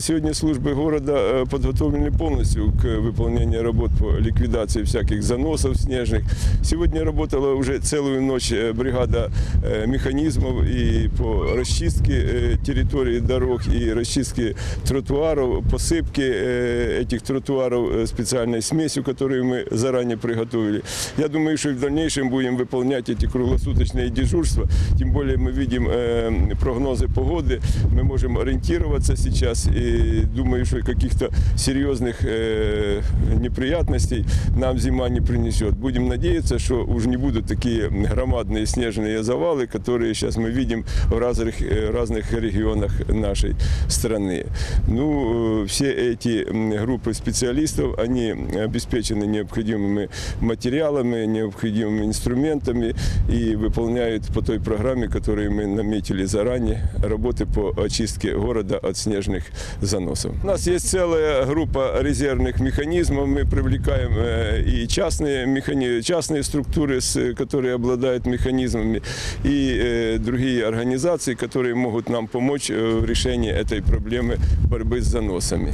Сегодня службы города э, подготовлены полностью к выполнению работ по ликвидации всяких заносов снежных. Сегодня работала уже целую ночь э, бригада э, механизмов и по расчистке э, территории дорог и расчистке тротуаров, посыпке э, этих тротуаров э, специальной смесью, которую мы заранее приготовили. Я думаю, что и в дальнейшем будем выполнять эти круглосуточные дежурства. Тем более мы видим э, прогнозы погоды, мы можем ориентироваться сейчас и думаю, что каких-то серьезных э, неприятностей нам зима не принесет. Будем надеяться, что уже не будут такие громадные снежные завалы, которые сейчас мы видим в разных, э, разных регионах нашей страны. Ну, э, все эти м, группы специалистов, они обеспечены необходимыми материалами, необходимыми инструментами и выполняют по той программе, которую мы наметили заранее, работы по очистке города от снежных заносов. У нас есть целая группа резервных механизмов. Мы привлекаем э, и частные, механи... частные структуры, с- которые обладают механизмами, и э, другие организации, которые могут нам помочь э, в решении этой проблемы борьбы с заносами.